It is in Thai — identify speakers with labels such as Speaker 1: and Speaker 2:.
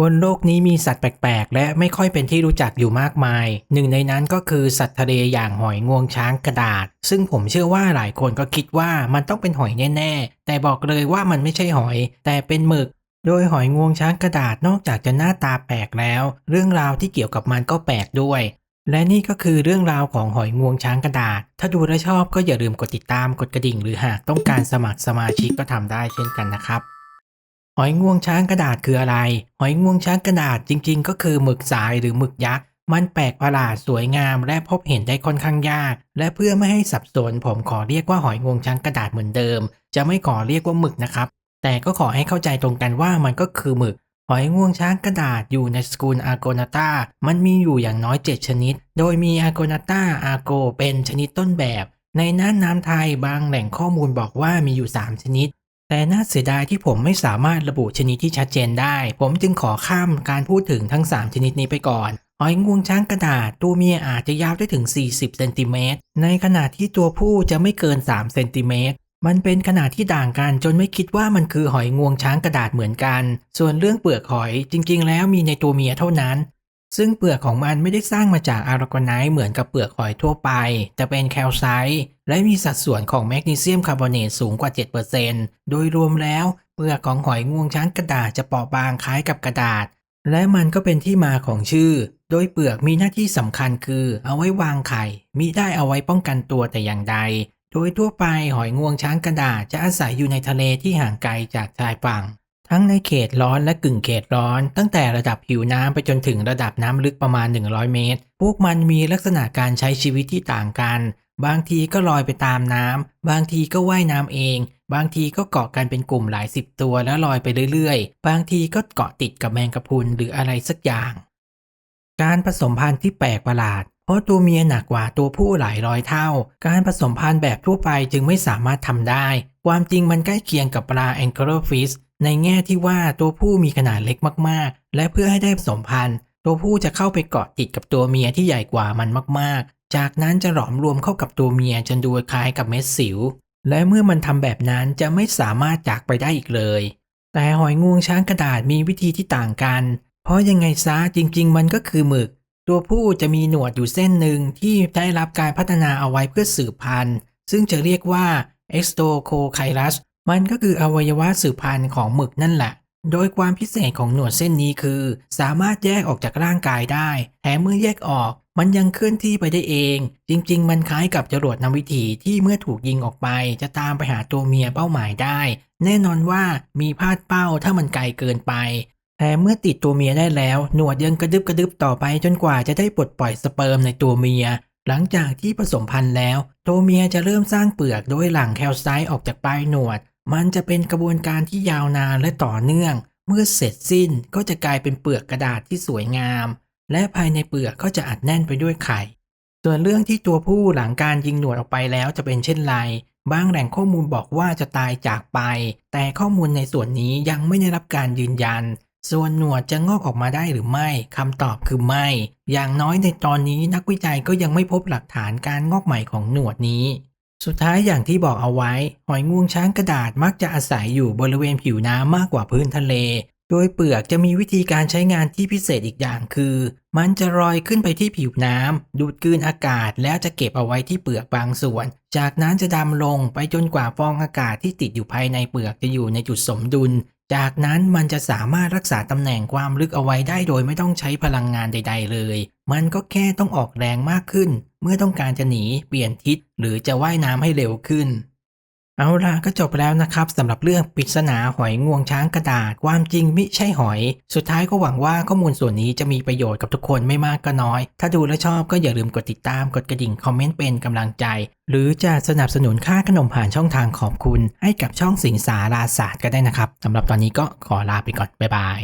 Speaker 1: บนโลกนี้มีสัตว์แปลกๆ และไม่ค่อยเป็นที่รู้จักอยู่มากมาย หนึ่งในนั้นก็คือสัตว์ทะเลอย่างหอยงวงช้างกระดาษ ซึ่งผมเชื่อว่าหลายคนก็คิดว่ามันต้องเป็นหอยแน่ๆ แต่บอกเลยว่ามันไม่ใช่หอย แต่เป็นหมึก โดยหอยงวงช้างกระดาษนอกจากจะหน้าตาแปลกแล้ว เรื่องราวที่เกี่ยวกับมันก็แปลกด้วย และนี่ก็คือเรื่องราวของหอยงวงช้างกระดาษ ถ้าดูและชอบก็อย่าลืมกดติดตามกดกระดิ่ง หรือหากต้องการสมัครสมาชิกก็ทำได้เช่นกันนะครับ อยงวงช้างกระดาษคืออะไร หอยงวงช้างกระดาษจริง ๆ ก็คือหมึกสายหรือหมึกยักษ์ มันแปลกประหลาดสวยงามและพบเห็นได้ค่อนข้างยาก และเพื่อไม่ให้สับสนผมขอเรียกว่าหอยงวงช้างกระดาษเหมือนเดิม จะไม่ขอเรียกว่าหมึกนะครับ แต่ก็ขอให้เข้าใจตรงกันว่ามันก็คือหมึก หอยงวงช้างกระดาษอยู่ในสกุลอาโกนาตามันมีอยู่อย่างน้อย 7 ชนิด โดยมีอาโกนาตาอาโกเป็นชนิดต้นแบบ ในน่านน้ำไทยบางแหล่งข้อมูลบอกว่ามีอยู่ 3 ชนิด แต่น่าเสียดายที่ผมไม่สามารถระบุชนิดที่ชัดเจนได้ ผมจึงขอข้ามการพูดถึงทั้ง 3 ชนิดนี้ไปก่อนหอยงวงช้างกระดาษตัวเมียอาจจะยาวได้ถึง 40เซนติเมตรในขณะที่ตัวผู้จะไม่เกิน 3 เซนติเมตรมันเป็นขนาดที่ต่างกันจนไม่คิดว่ามันคือหอยงวงช้างกระดาษเหมือนกัน ส่วนเรื่องเปลือกหอยจริงๆ แล้วมีในตัวเมียเท่านั้น ซึ่งเปลือกของมันไม่ได้สร้างมาจากอารากอนไนต์เหมือนกับเปลือกหอยทั่วไป แต่เป็นแคลไซต์และมีสัดส่วนของแมกนีเซียมคาร์บอเนตสูงกว่า 7%โดยรวมแล้วเปลือกของหอยงวงช้างกระดาษจะเปราะบางคล้ายกับกระดาษ และมันก็เป็นที่มาของชื่อ โดยเปลือกมีหน้าที่สำคัญคือเอาไว้วางไข่มิได้เอาไว้ป้องกันตัวแต่อย่างใด โดยทั่วไปหอยงวงช้างกระดาษจะอาศัยอยู่ในทะเลที่ห่างไกลจากชายฝั่ง ทั้งในเขตร้อนและกึ่งเขตร้อน ตั้งแต่ระดับผิวน้ำไปจนถึงระดับน้ำลึกประมาณ 100 เมตร พวกมันมีลักษณะการใช้ชีวิตที่ต่างกัน บางทีก็ลอยไปตามน้ำ บางทีก็ว่ายน้ำเอง บางทีก็เกาะกันเป็นกลุ่มหลายสิบตัวแล้วลอยไปเรื่อยๆ บางทีก็เกาะติดกับแมงกะพรุนหรืออะไรสักอย่าง การผสมพันธุ์ที่แปลกประหลาดเพราะตัวเมียหนักกว่าตัวผู้หลายร้อยเท่า การผสมพันธุ์แบบทั่วไปจึงไม่สามารถทำได้ ความจริงมันใกล้เคียงกับปลาแองเกิลฟิช ในแง่ที่ว่าตัวผู้มีขนาดเล็กมากๆ และเพื่อให้ได้ผสมพันธุ์ ตัวผู้จะเข้าไปเกาะติดกับตัวเมียที่ใหญ่กว่ามันมากๆ จากนั้นจะหลอมรวมเข้ากับตัวเมียจนดูคล้ายกับเม็ดสิว และเมื่อมันทำแบบนั้นจะไม่สามารถจากไปได้อีกเลย แต่หอยงวงช้างกระดาษมีวิธีที่ต่างกัน เพราะยังไงซะจริง ๆ มันก็คือหมึก ตัวผู้จะมีหนวดอยู่เส้นหนึ่งที่ได้รับการพัฒนาเอาไว้เพื่อสืบพันธุ์ ซึ่งจะเรียกว่า e x t o c o c h i l u s มันก็คืออวัยวะสืบพันธุ์ของหมึกนั่นแหละ โดยความพิเศษของหนวดเส้นนี้คือ สามารถแยกออกจากร่างกายได้ แถมเมื่อแยกออก มันยังเคลื่อนที่ไปได้เอง จริง ๆ มันคล้ายกับจรวดนำวิถีที่เมื่อถูกยิงออกไป จะตามไปหาตัวเมียเป้าหมายได้ แน่นอนว่ามีพลาดเป้าถ้ามันไกลเกินไปแต่เมื่อติดตัวเมียได้แล้ว หนวดยังกระดึบกระดึบต่อไปจนกว่าจะได้ปลดปล่อยสเปิร์มในตัวเมีย หลังจากที่ผสมพันธุ์แล้ว ตัวเมียจะเริ่มสร้างเปลือกโดยหลั่งแคลไซต์ออกจากปลายหนวด มันจะเป็นกระบวนการที่ยาวนานและต่อเนื่อง เมื่อเสร็จสิ้นก็จะกลายเป็นเปลือกกระดาษที่สวยงาม และภายในเปลือกก็จะอัดแน่นไปด้วยไข่ ส่วนเรื่องที่ตัวผู้หลังการยิงหนวดออกไปแล้วจะเป็นเช่นไรบางแหล่งข้อมูลบอกว่าจะตายจากไป แต่ข้อมูลในส่วนนี้ยังไม่ได้รับการยืนยัน ส่วนหนวดจะงอกออกมาได้หรือไม่คำตอบคือไม่ อย่างน้อยในตอนนี้นักวิจัยก็ยังไม่พบหลักฐานการงอกใหม่ของหนวดนี้ สุดท้ายอย่างที่บอกเอาไว้ หอยงวงช้างกระดาษมักจะอาศัยอยู่บริเวณผิวน้ำมากกว่าพื้นทะเล โดยเปลือกจะมีวิธีการใช้งานที่พิเศษอีกอย่างคือ มันจะลอยขึ้นไปที่ผิวน้ำดูดกลืนอากาศแล้วจะเก็บเอาไว้ที่เปลือกบางส่วน จากนั้นจะดำลงไปจนกว่าฟองอากาศที่ติดอยู่ภายในเปลือกจะอยู่ในจุดสมดุล จากนั้นมันจะสามารถรักษาตำแหน่งความลึกเอาไว้ได้โดยไม่ต้องใช้พลังงานใด ๆ เลย มันก็แค่ต้องออกแรงมากขึ้น เมื่อต้องการจะหนีเปลี่ยนทิศหรือจะว่ายน้ำให้เร็วขึ้น เอาล่ะก็จบแล้วนะครับสำหรับเรื่องปริศนาหอยงวงช้างกระดาษความจริงมิใช่หอย สุดท้ายก็หวังว่าข้อมูลส่วนนี้จะมีประโยชน์กับทุกคนไม่มากก็น้อย ถ้าดูและชอบก็อย่าลืมกดติดตามกดกระดิ่งคอมเมนต์เป็นกำลังใจ หรือจะสนับสนุนค่าขนมผ่านช่องทางขอบคุณ ให้กับช่องสิงสาราศาสตร์ก็ได้นะครับสำหรับตอนนี้ก็ขอลาไปก่อนบ๊ายบาย